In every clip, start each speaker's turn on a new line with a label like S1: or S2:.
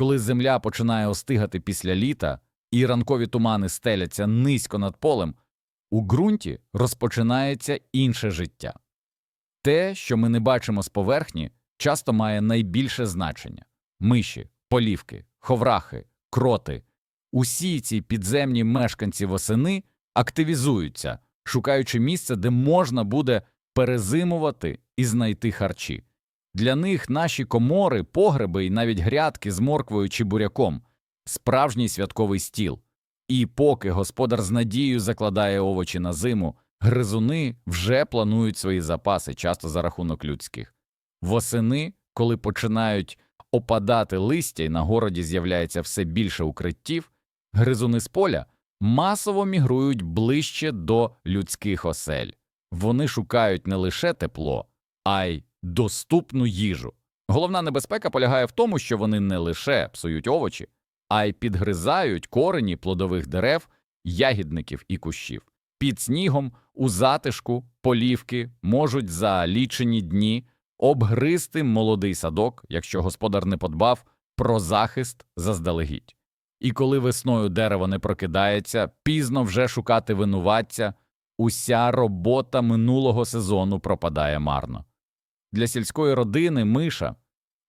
S1: Коли земля починає остигати після літа і ранкові тумани стеляться низько над полем, у ґрунті розпочинається інше життя. Те, що ми не бачимо з поверхні, часто має найбільше значення миші, полівки, ховрахи, кроти. Усі ці підземні мешканці восени активізуються, шукаючи місце, де можна буде перезимувати і знайти харчі. Для них наші комори, погреби і навіть грядки з морквою чи буряком справжній святковий стіл. І поки господар з надією закладає овочі на зиму, гризуни вже планують свої запаси, часто за рахунок людських. Восени, коли починають опадати листя і на городі з'являється все більше укриттів, гризуни з поля масово мігрують ближче до людських осель. Вони шукають не лише тепло, а й доступну їжу. Головна небезпека полягає в тому, що вони не лише псують овочі, а й підгризають корені плодових дерев, ягідників і кущів. Під снігом, у затишку, полівки можуть за лічені дні обгризти молодий садок, якщо господар не подбав про захист заздалегідь. І коли весною дерево не прокидається, пізно вже шукати винуватця, уся робота минулого сезону пропадає марно. Для сільської родини миша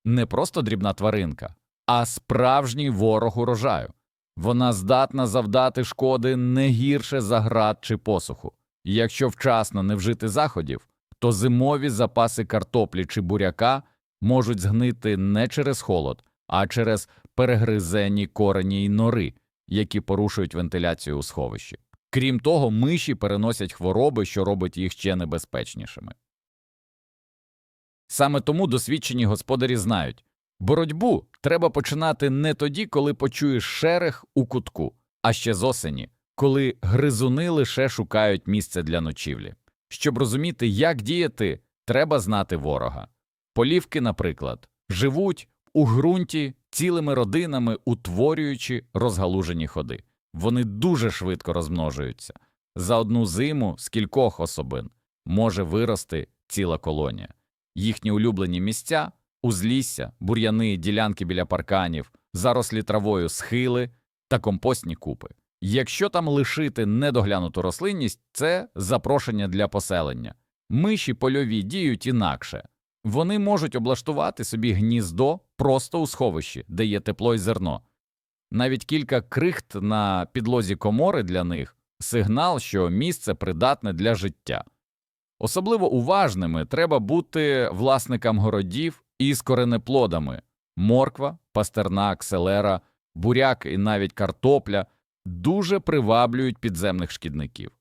S1: не просто дрібна тваринка, а справжній ворог урожаю. Вона здатна завдати шкоди не гірше за град чи посуху. Якщо вчасно не вжити заходів, то зимові запаси картоплі чи буряка можуть згнити не через холод, а через перегризені корені й нори, які порушують вентиляцію у сховищі. Крім того, миші переносять хвороби, що робить їх ще небезпечнішими. Саме тому досвідчені господарі знають боротьбу треба починати не тоді, коли почуєш шерех у кутку, а ще з осені, коли гризуни лише шукають місце для ночівлі. Щоб розуміти, як діяти, треба знати ворога. Полівки, наприклад, живуть у ґрунті цілими родинами, утворюючи розгалужені ходи. Вони дуже швидко розмножуються. За одну зиму з кількох особин може вирости ціла колонія. Їхні улюблені місця узлісся, бур'яни, ділянки біля парканів, зарослі травою схили та компостні купи. Якщо там лишити недоглянуту рослинність, це запрошення для поселення. Миші польові діють інакше. Вони можуть облаштувати собі гніздо просто у сховищі, де є тепло й зерно. Навіть кілька крихт на підлозі комори для них сигнал, що місце придатне для життя. Особливо уважними треба бути власникам городів із коренеплодами морква, пастернак, селера, буряк і навіть картопля дуже приваблюють підземних шкідників.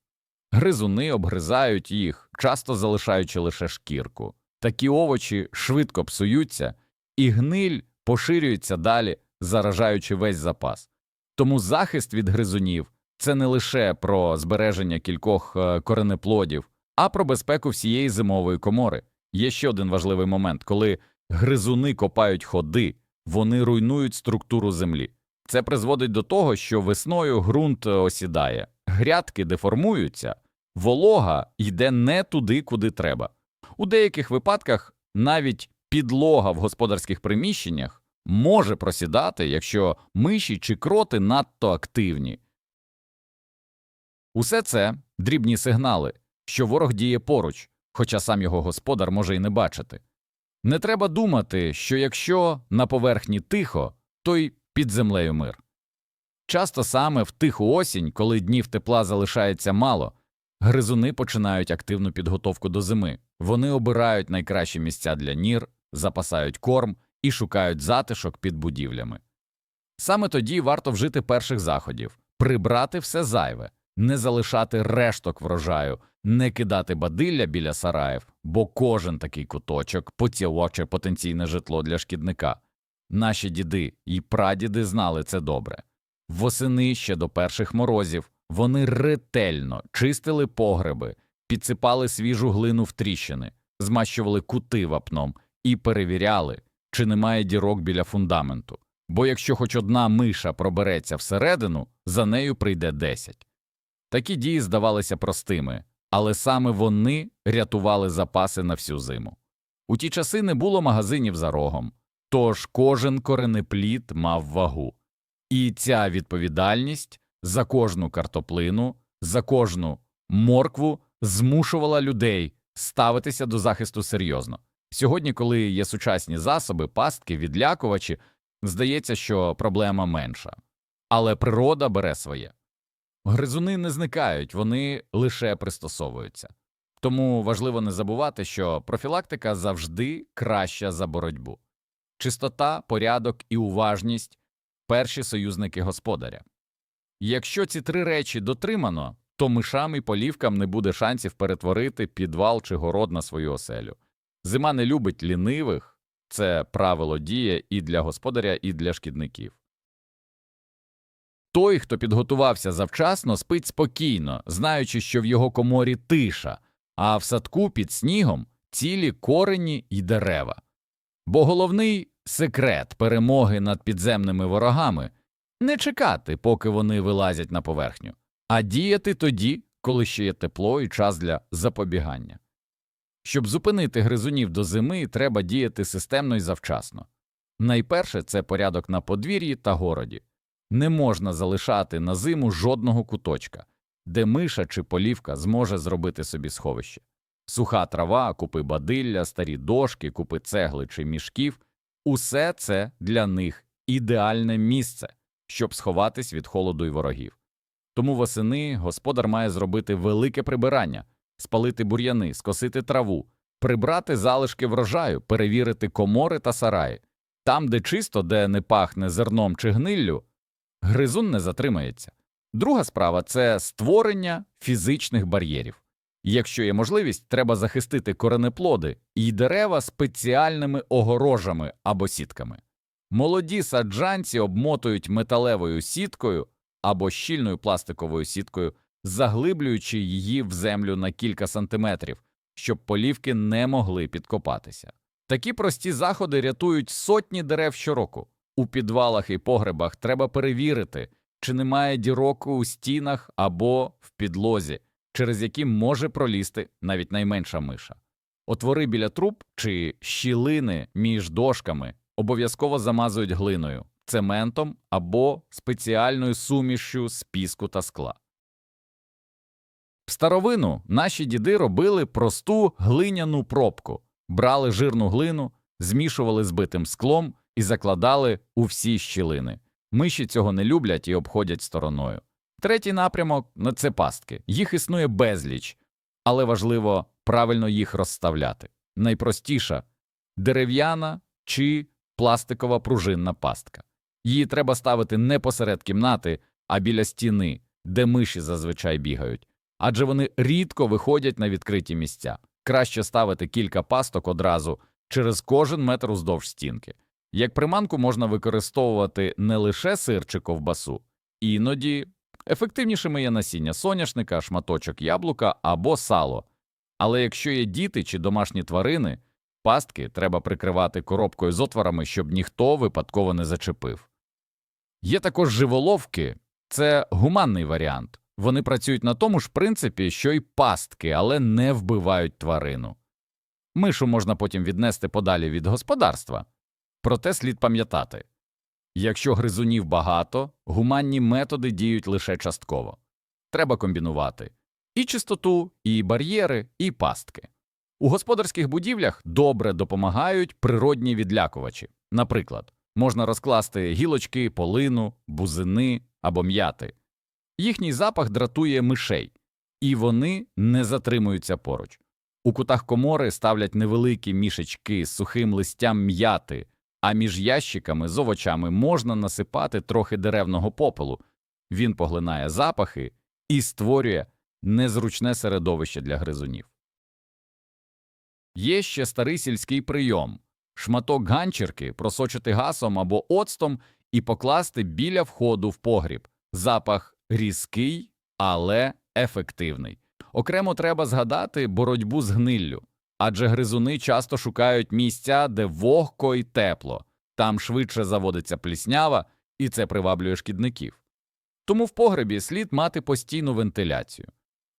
S1: Гризуни обгризають їх, часто залишаючи лише шкірку. Такі овочі швидко псуються, і гниль поширюється далі, заражаючи весь запас. Тому захист від гризунів це не лише про збереження кількох е, коренеплодів, а про безпеку всієї зимової комори. Є ще один важливий момент, коли гризуни копають ходи, вони руйнують структуру землі. Це призводить до того, що весною ґрунт осідає, грядки деформуються, волога йде не туди, куди треба. У деяких випадках навіть підлога в господарських приміщеннях може просідати, якщо миші чи кроти надто активні. Усе це дрібні сигнали, що ворог діє поруч, хоча сам його господар може й не бачити. Не треба думати, що якщо на поверхні тихо, то й під землею мир. Часто саме в тиху осінь, коли днів тепла залишається мало, гризуни починають активну підготовку до зими. Вони обирають найкращі місця для нір, запасають корм і шукають затишок під будівлями. Саме тоді варто вжити перших заходів прибрати все зайве, не залишати решток врожаю, не кидати бадилля біля сараїв, бо кожен такий куточок поцілоче потенційне житло для шкідника. Наші діди і прадіди знали це добре. Восени ще до перших морозів вони ретельно чистили погреби, підсипали свіжу глину в тріщини, змащували кути вапном і перевіряли, чи немає дірок біля фундаменту. Бо якщо хоч одна миша пробереться всередину, за нею прийде десять. Такі дії здавалися простими, але саме вони рятували запаси на всю зиму. У ті часи не було магазинів за рогом, Тож кожен коренеплід мав вагу. І ця відповідальність за кожну картоплину, за кожну моркву змушувала людей ставитися до захисту серйозно. Сьогодні, коли є сучасні засоби, пастки, відлякувачі, здається, що проблема менша. Але природа бере своє. Гризуни не зникають, вони лише пристосовуються. Тому важливо не забувати, що профілактика завжди краща за боротьбу. Чистота, порядок і уважність перші союзники господаря. Якщо ці три речі дотримано, то мишам і полівкам не буде шансів перетворити підвал чи город на свою оселю. Зима не любить лінивих, це правило діє і для господаря, і для шкідників. Той, хто підготувався завчасно, спить спокійно, знаючи, що в його коморі тиша, а в садку під снігом цілі корені й дерева. Бо головний секрет перемоги над підземними ворогами не чекати, поки вони вилазять на поверхню, а діяти тоді, коли ще є тепло і час для запобігання. Щоб зупинити гризунів до зими, треба діяти системно і завчасно. Найперше це порядок на подвір'ї та городі. Не можна залишати на зиму жодного куточка, де миша чи полівка зможе зробити собі сховище. Суха трава, купи бадилля, старі дошки, купи цегли чи мішків усе це для них ідеальне місце, щоб сховатись від холоду й ворогів. Тому восени господар має зробити велике прибирання, спалити бур'яни, скосити траву, прибрати залишки врожаю, перевірити комори та сараї. Там, де чисто, де не пахне зерном чи гниллю, гризун не затримається. Друга справа це створення фізичних бар'єрів. Якщо є можливість, треба захистити коренеплоди і дерева спеціальними огорожами або сітками. Молоді саджанці обмотують металевою сіткою або щільною пластиковою сіткою, заглиблюючи її в землю на кілька сантиметрів, щоб полівки не могли підкопатися. Такі прості заходи рятують сотні дерев щороку. У підвалах і погребах треба перевірити, чи немає дірок у стінах або в підлозі, через які може пролізти навіть найменша миша. Отвори біля труб чи щілини між дошками обов'язково замазують глиною, цементом або спеціальною сумішю з піску та скла. В старовину наші діди робили просту глиняну пробку, брали жирну глину, змішували з битим склом і закладали у всі щілини. Миші цього не люблять і обходять стороною. Третій напрямок – це пастки. Їх існує безліч, але важливо правильно їх розставляти. Найпростіша – дерев'яна чи пластикова пружинна пастка. Її треба ставити не посеред кімнати, а біля стіни, де миші зазвичай бігають, адже вони рідко виходять на відкриті місця. Краще ставити кілька пасток одразу через кожен метр уздовж стінки. Як приманку можна використовувати не лише сир чи ковбасу, іноді ефективнішими є насіння соняшника, шматочок яблука або сало. Але якщо є діти чи домашні тварини, пастки треба прикривати коробкою з отворами, щоб ніхто випадково не зачепив. Є також живоловки, це гуманний варіант. Вони працюють на тому ж принципі, що й пастки, але не вбивають тварину. Мишу можна потім віднести подалі від господарства. Проте слід пам'ятати якщо гризунів багато, гуманні методи діють лише частково. Треба комбінувати і чистоту, і бар'єри, і пастки. У господарських будівлях добре допомагають природні відлякувачі. Наприклад, можна розкласти гілочки, полину, бузини або м'яти. Їхній запах дратує мишей, і вони не затримуються поруч. У кутах комори ставлять невеликі мішечки з сухим листям м'яти, а між ящиками з овочами можна насипати трохи деревного попелу. Він поглинає запахи і створює незручне середовище для гризунів. Є ще старий сільський прийом шматок ганчірки просочити гасом або оцтом і покласти біля входу в погріб. Запах різкий, але ефективний. Окремо треба згадати боротьбу з гниллю, адже гризуни часто шукають місця, де вогко і тепло, там швидше заводиться пліснява, і це приваблює шкідників. Тому в погребі слід мати постійну вентиляцію.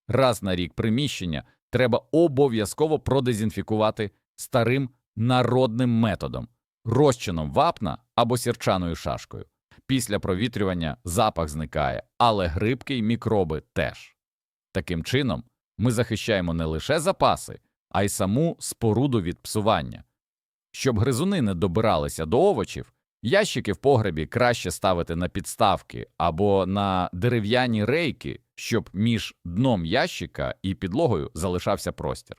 S1: Раз на рік приміщення треба обов'язково продезінфікувати старим народним методом розчином вапна або сірчаною шашкою. Після провітрювання запах зникає, але грибки й мікроби теж. Таким чином, ми захищаємо не лише запаси, а й саму споруду від псування. Щоб гризуни не добиралися до овочів, ящики в погребі краще ставити на підставки або на дерев'яні рейки, щоб між дном ящика і підлогою залишався простір.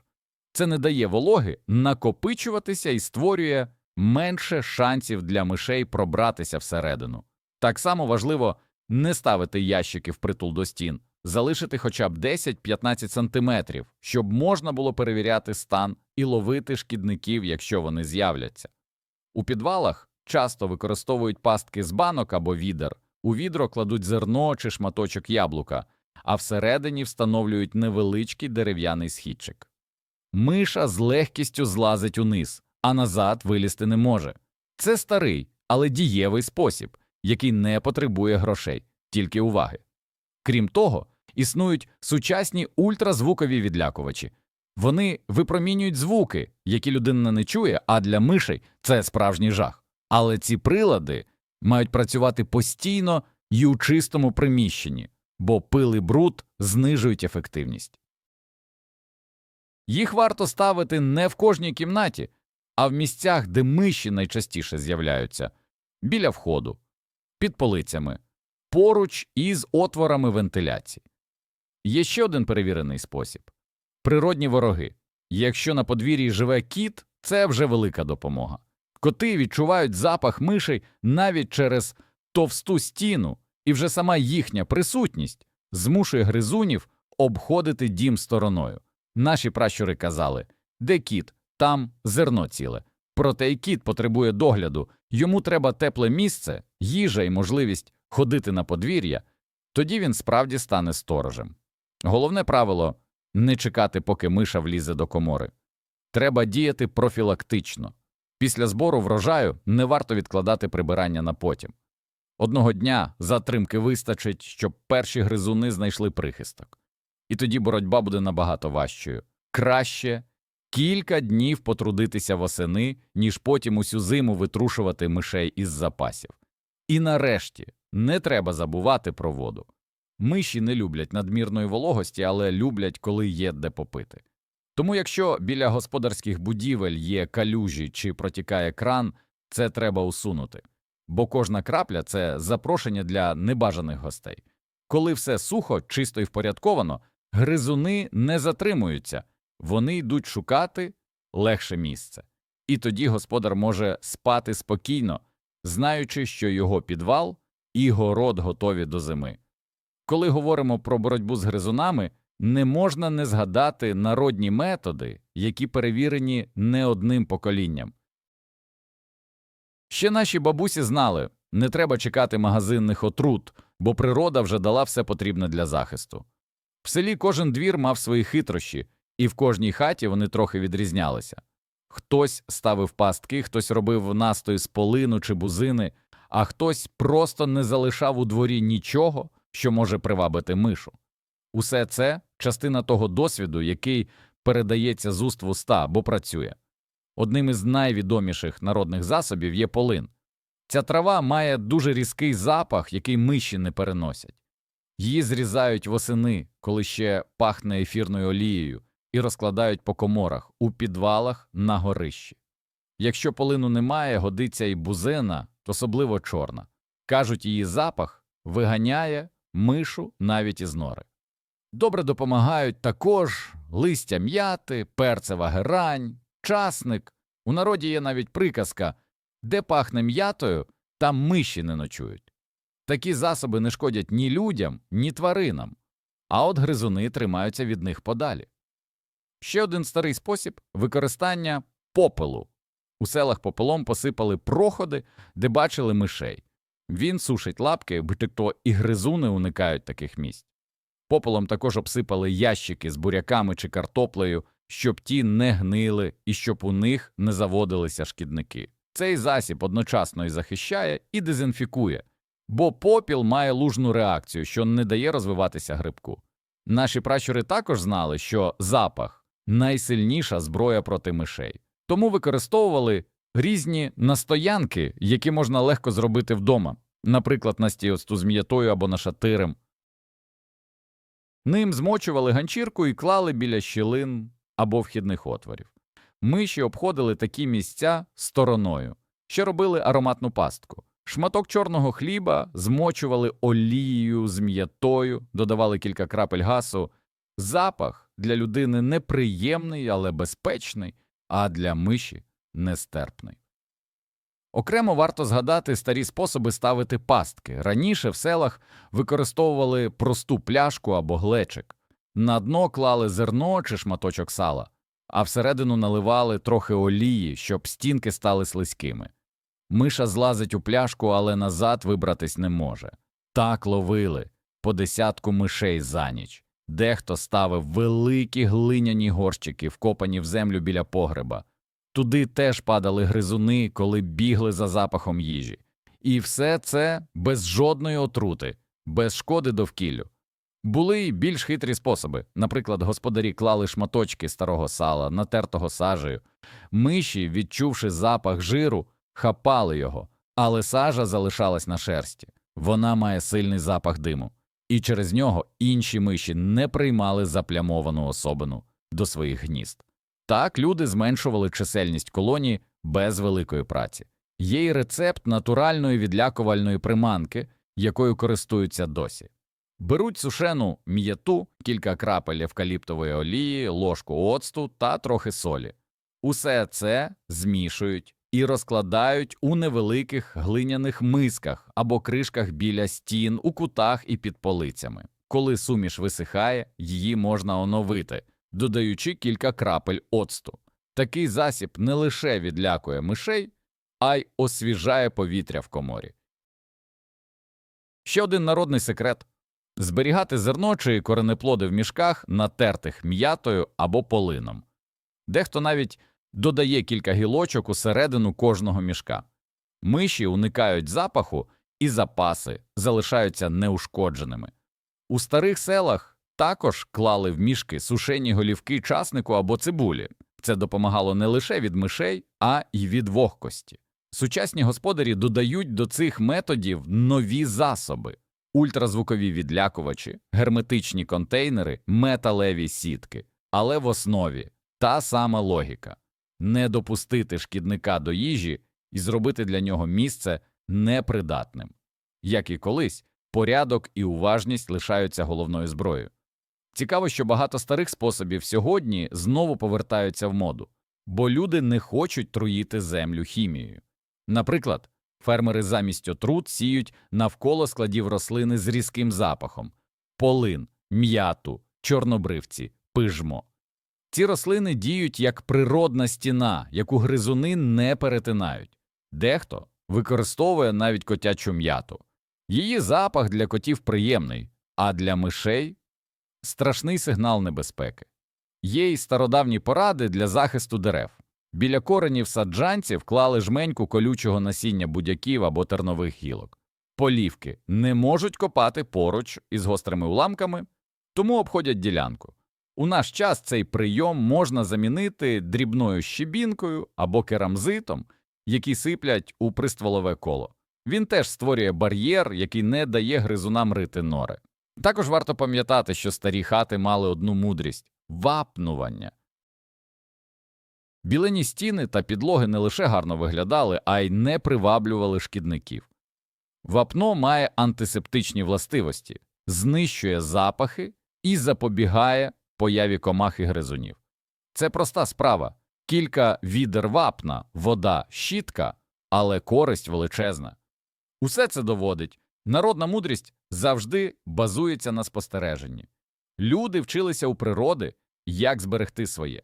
S1: Це не дає вологи накопичуватися і створює менше шансів для мишей пробратися всередину. Так само важливо не ставити ящики впритул до стін, залишити хоча б 10-15 сантиметрів, щоб можна було перевіряти стан і ловити шкідників, якщо вони з'являться. У підвалах часто використовують пастки з банок або відер, у відро кладуть зерно чи шматочок яблука, а всередині встановлюють невеличкий дерев'яний східчик. Миша з легкістю злазить униз, а назад вилізти не може. Це старий, але дієвий спосіб, який не потребує грошей, тільки уваги. Крім того, існують сучасні ультразвукові відлякувачі. Вони випромінюють звуки, які людина не чує, а для мишей це справжній жах. Але ці прилади мають працювати постійно і у чистому приміщенні, бо пил і бруд знижують ефективність. Їх варто ставити не в кожній кімнаті, а в місцях, де миші найчастіше з'являються біля входу, під полицями, поруч із отворами вентиляції. Є ще один перевірений спосіб природні вороги. Якщо на подвір'ї живе кіт, це вже велика допомога. Коти відчувають запах мишей навіть через товсту стіну, і вже сама їхня присутність змушує гризунів обходити дім стороною. Наші пращури казали де кіт, там зерно ціле. Проте й кіт потребує догляду, йому треба тепле місце, їжа і можливість ходити на подвір'я, тоді він справді стане сторожем. Головне правило не чекати, поки миша влізе до комори. Треба діяти профілактично. Після збору врожаю не варто відкладати прибирання на потім. Одного дня затримки вистачить, щоб перші гризуни знайшли прихисток. І тоді боротьба буде набагато важчою. Краще кілька днів потрудитися восени, ніж потім усю зиму витрушувати мишей із запасів. І нарешті не треба забувати про воду. Миші не люблять надмірної вологості, але люблять, коли є де попити. Тому якщо біля господарських будівель є калюжі чи протікає кран, це треба усунути, бо кожна крапля це запрошення для небажаних гостей. Коли все сухо, чисто і впорядковано, гризуни не затримуються, вони йдуть шукати легше місце. І тоді господар може спати спокійно, знаючи, що його підвал і город готові до зими. Коли говоримо про боротьбу з гризунами, не можна не згадати народні методи, які перевірені не одним поколінням. Ще наші бабусі знали не треба чекати магазинних отрут, бо природа вже дала все потрібне для захисту. В селі кожен двір мав свої хитрощі, і в кожній хаті вони трохи відрізнялися. Хтось ставив пастки, хтось робив настой з полину чи бузини, а хтось просто не залишав у дворі нічого, що може привабити мишу. Усе це частина того досвіду, який передається з уст в уста, бо працює. Одним із найвідоміших народних засобів є полин. Ця трава має дуже різкий запах, який миші не переносять. Її зрізають восени, коли ще пахне ефірною олією, і розкладають по коморах, у підвалах на горищі. Якщо полину немає, годиться і бузина, особливо чорна. Кажуть, її запах виганяє мишу навіть із нори. Добре допомагають також листя м'яти, перцева герань, часник. У народі є навіть приказка де пахне м'ятою, там миші не ночують. Такі засоби не шкодять ні людям, ні тваринам, а от гризуни тримаються від них подалі. Ще один старий спосіб використання попелу. У селах попелом посипали проходи, де бачили мишей. Він сушить лапки, будь-то і гризуни уникають таких місць. Попелом також обсипали ящики з буряками чи картоплею, щоб ті не гнили і щоб у них не заводилися шкідники. Цей засіб одночасно і захищає, і дезінфікує, бо попіл має лужну реакцію, що не дає розвиватися грибку. Наші пращури також знали, що запах найсильніша зброя проти мишей, тому використовували різні настоянки, які можна легко зробити вдома, наприклад, на стіоцту з м'ятою або нашатирем. Ним змочували ганчірку і клали біля щілин або вхідних отворів. Миші обходили такі місця стороною, що робили ароматну пастку. Шматок чорного хліба змочували олією з м'ятою, додавали кілька крапель гасу. Запах для людини неприємний, але безпечний, а для миші нестерпний. Окремо варто згадати старі способи ставити пастки. Раніше в селах використовували просту пляшку або глечик. На дно клали зерно чи шматочок сала, а всередину наливали трохи олії, щоб стінки стали слизькими. Миша злазить у пляшку, але назад вибратись не може. Так ловили по десятку мишей за ніч. Дехто ставив великі глиняні горщики, вкопані в землю біля погреба. Туди теж падали гризуни, коли бігли за запахом їжі. І все це без жодної отрути, без шкоди довкіллю. Були й більш хитрі способи. Наприклад, господарі клали шматочки старого сала, натертого сажею. Миші, відчувши запах жиру, хапали його, але сажа залишалась на шерсті. Вона має сильний запах диму, і через нього інші миші не приймали заплямовану особину до своїх гнізд. Так люди зменшували чисельність колонії без великої праці. Є й рецепт натуральної відлякувальної приманки, якою користуються досі. Беруть сушену м'яту, кілька крапель евкаліптової олії, ложку оцту та трохи солі. Усе це змішують і розкладають у невеликих глиняних мисках або кришках біля стін, у кутах і під полицями. Коли суміш висихає, її можна оновити, додаючи кілька крапель оцту. Такий засіб не лише відлякує мишей, а й освіжає повітря в коморі. Ще один народний секрет зберігати зерно чи коренеплоди в мішках, натертих м'ятою або полином. Дехто навіть додає кілька гілочок усередину кожного мішка. Миші уникають запаху, і запаси залишаються неушкодженими. У старих селах також клали в мішки сушені голівки часнику або цибулі. Це допомагало не лише від мишей, а й від вогкості. Сучасні господарі додають до цих методів нові засоби ультразвукові відлякувачі, герметичні контейнери, металеві сітки, але в основі та сама логіка не допустити шкідника до їжі і зробити для нього місце непридатним. Як і колись, порядок і уважність лишаються головною зброєю. Цікаво, що багато старих способів сьогодні знову повертаються в моду, бо люди не хочуть труїти землю хімією. Наприклад, фермери замість отрут сіють навколо складів рослини з різким запахом полин, м'яту, чорнобривці, пижмо. Ці рослини діють як природна стіна, яку гризуни не перетинають. Дехто використовує навіть котячу м'яту. Її запах для котів приємний, а для мишей страшний сигнал небезпеки. Є й стародавні поради для захисту дерев. Біля коренів саджанців клали жменьку колючого насіння будяків або тернових гілок. Полівки не можуть копати поруч із гострими уламками, тому обходять ділянку. У наш час цей прийом можна замінити дрібною щебінкою або керамзитом, які сиплять у пристволове коло. Він теж створює бар'єр, який не дає гризунам рити нори. Також варто пам'ятати, що старі хати мали одну мудрість вапнування. Білені стіни та підлоги не лише гарно виглядали, а й не приваблювали шкідників. Вапно має антисептичні властивості, знищує запахи і запобігає появі комах і гризунів. Це проста справа кілька відер вапна, вода, щітка, але користь величезна. Усе це доводить народна мудрість завжди базується на спостереженні. Люди вчилися у природи, як зберегти своє.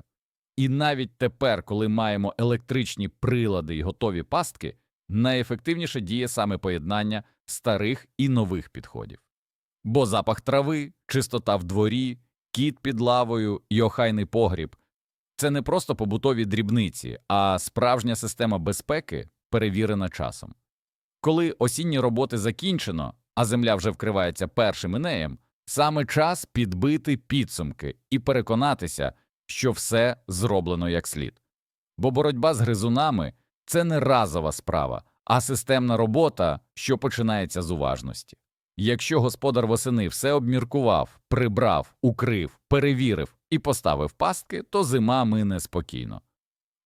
S1: І навіть тепер, коли маємо електричні прилади і готові пастки, найефективніше діє саме поєднання старих і нових підходів. Бо запах трави, чистота в дворі, кіт під лавою і охайний погріб це не просто побутові дрібниці, а справжня система безпеки, перевірена часом. Коли осінні роботи закінчено, а земля вже вкривається першим інеєм, саме час підбити підсумки і переконатися, що все зроблено як слід. Бо боротьба з гризунами це не разова справа, а системна робота, що починається з уважності. Якщо господар восени все обміркував, прибрав, укрив, перевірив і поставив пастки, то зима мине спокійно.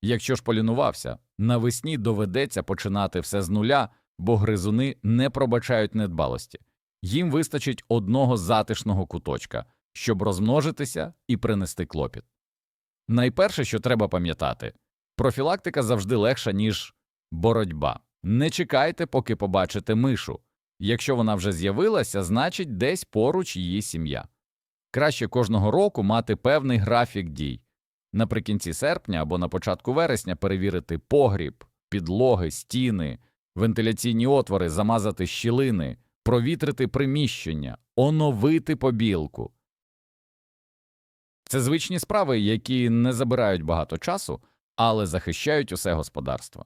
S1: Якщо ж полінувався, навесні доведеться починати все з нуля, бо гризуни не пробачають недбалості. Їм вистачить одного затишного куточка, щоб розмножитися і принести клопіт. Найперше, що треба пам'ятати, профілактика завжди легша, ніж боротьба. Не чекайте, поки побачите мишу. Якщо вона вже з'явилася, значить десь поруч її сім'я. Краще кожного року мати певний графік дій. Наприкінці серпня або на початку вересня перевірити погріб, підлоги, стіни, вентиляційні отвори, замазати щілини, провітрити приміщення, оновити побілку. Це звичні справи, які не забирають багато часу, але захищають усе господарство.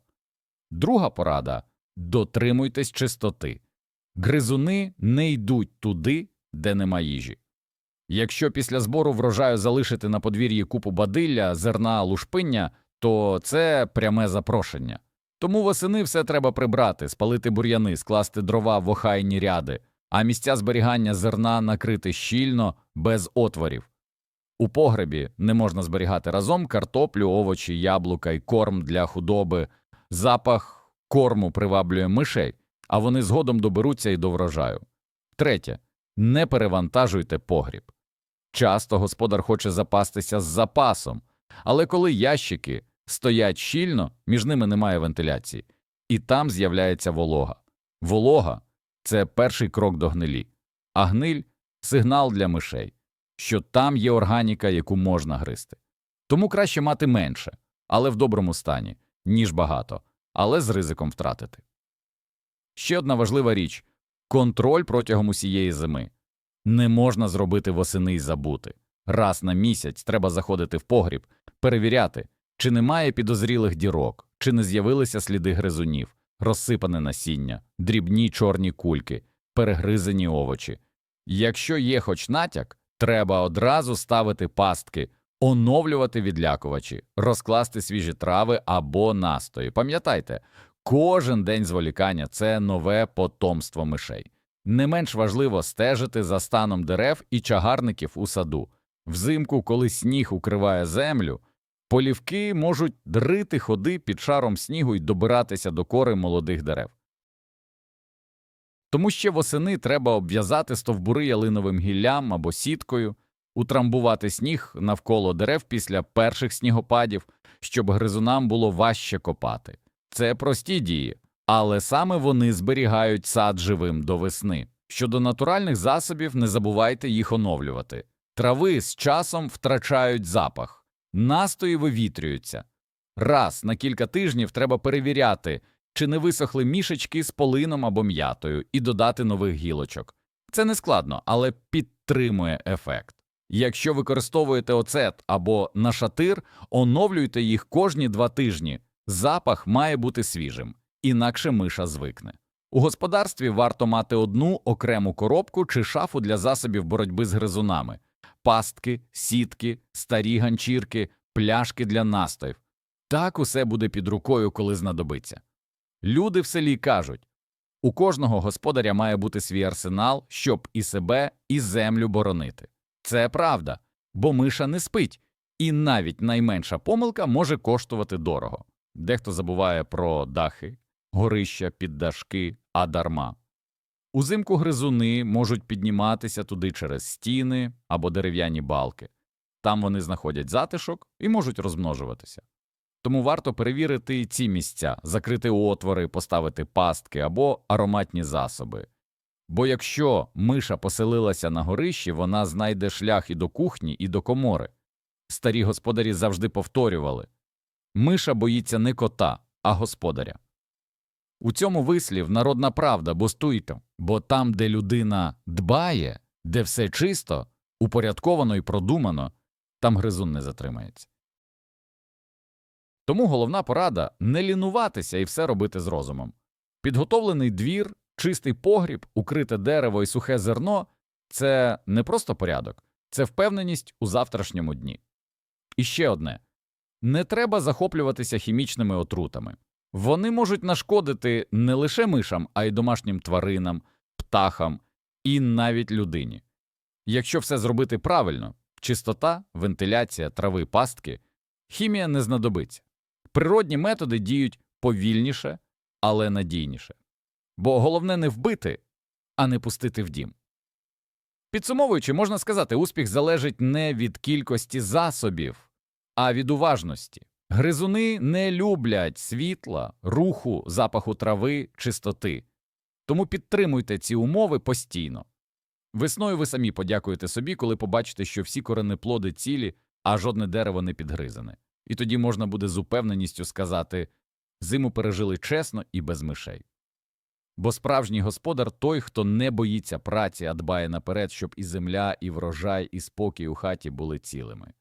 S1: Друга порада дотримуйтесь чистоти. Гризуни не йдуть туди, де нема їжі. Якщо після збору врожаю залишити на подвір'ї купу бадилля, зерна, лушпиння, то це пряме запрошення. Тому восени все треба прибрати, спалити бур'яни, скласти дрова в охайні ряди, а місця зберігання зерна накрити щільно, без отворів. У погребі не можна зберігати разом картоплю, овочі, яблука й корм для худоби. Запах корму приваблює мишей, а вони згодом доберуться і до врожаю. Третє. Не перевантажуйте погріб. Часто господар хоче запастися з запасом, але коли ящики стоять щільно, між ними немає вентиляції, і там з'являється волога. Волога це перший крок до гнилі, а гниль сигнал для мишей, що там є органіка, яку можна гризти. Тому краще мати менше, але в доброму стані, ніж багато, але з ризиком втратити. Ще одна важлива річ контроль протягом усієї зими. Не можна зробити восени й забути. Раз на місяць треба заходити в погріб, перевіряти, чи немає підозрілих дірок, чи не з'явилися сліди гризунів, розсипане насіння, дрібні чорні кульки, перегризані овочі. Якщо є хоч натяк, треба одразу ставити пастки, оновлювати відлякувачі, розкласти свіжі трави або настої. Пам'ятайте, кожен день зволікання це нове потомство мишей. Не менш важливо стежити за станом дерев і чагарників у саду. Взимку, коли сніг укриває землю, полівки можуть дрити ходи під шаром снігу і добиратися до кори молодих дерев. Тому ще восени треба обв'язати стовбури ялиновим гіллям або сіткою, утрамбувати сніг навколо дерев після перших снігопадів, щоб гризунам було важче копати. Це прості дії, але саме вони зберігають сад живим до весни. Щодо натуральних засобів, не забувайте їх оновлювати. Трави з часом втрачають запах, настої вивітрюються. Раз на кілька тижнів треба перевіряти, чи не висохли мішечки з полином або м'ятою, і додати нових гілочок. Це не складно, але підтримує ефект. Якщо використовуєте оцет або нашатир, оновлюйте їх кожні два тижні. Запах має бути свіжим, інакше миша звикне. У господарстві варто мати одну окрему коробку чи шафу для засобів боротьби з гризунами, пастки, сітки, старі ганчірки, пляшки для настоїв. Так усе буде під рукою, коли знадобиться. Люди в селі кажуть у кожного господаря має бути свій арсенал, щоб і себе, і землю боронити. Це правда, бо миша не спить, і навіть найменша помилка може коштувати дорого. Дехто забуває про дахи, горища, піддашки, а дарма. Узимку гризуни можуть підніматися туди через стіни або дерев'яні балки. Там вони знаходять затишок і можуть розмножуватися. Тому варто перевірити ці місця, закрити отвори, поставити пастки або ароматні засоби. Бо якщо миша поселилася на горищі, вона знайде шлях і до кухні, і до комори. Старі господарі завжди повторювали миша боїться не кота, а господаря. У цьому вислів народна правда, бо стуйте, бо там, де людина дбає, де все чисто, упорядковано і продумано, там гризун не затримається. Тому головна порада не лінуватися і все робити з розумом. Підготовлений двір, чистий погріб, укрите дерево і сухе зерно це не просто порядок, це впевненість у завтрашньому дні. І ще одне не треба захоплюватися хімічними отрутами. Вони можуть нашкодити не лише мишам, а й домашнім тваринам, птахам і навіть людині. Якщо все зробити правильно чистота, вентиляція, трави, пастки, хімія не знадобиться. Природні методи діють повільніше, але надійніше. Бо головне не вбити, а не пустити в дім. Підсумовуючи, можна сказати, успіх залежить не від кількості засобів, а від уважності. Гризуни не люблять світла, руху, запаху трави, чистоти. Тому підтримуйте ці умови постійно. Весною ви самі подякуєте собі, коли побачите, що всі коренеплоди цілі, а жодне дерево не підгризане. І тоді можна буде з упевненістю сказати зиму пережили чесно і без мишей. Бо справжній господар той, хто не боїться праці, а дбає наперед, щоб і земля, і врожай, і спокій у хаті були цілими.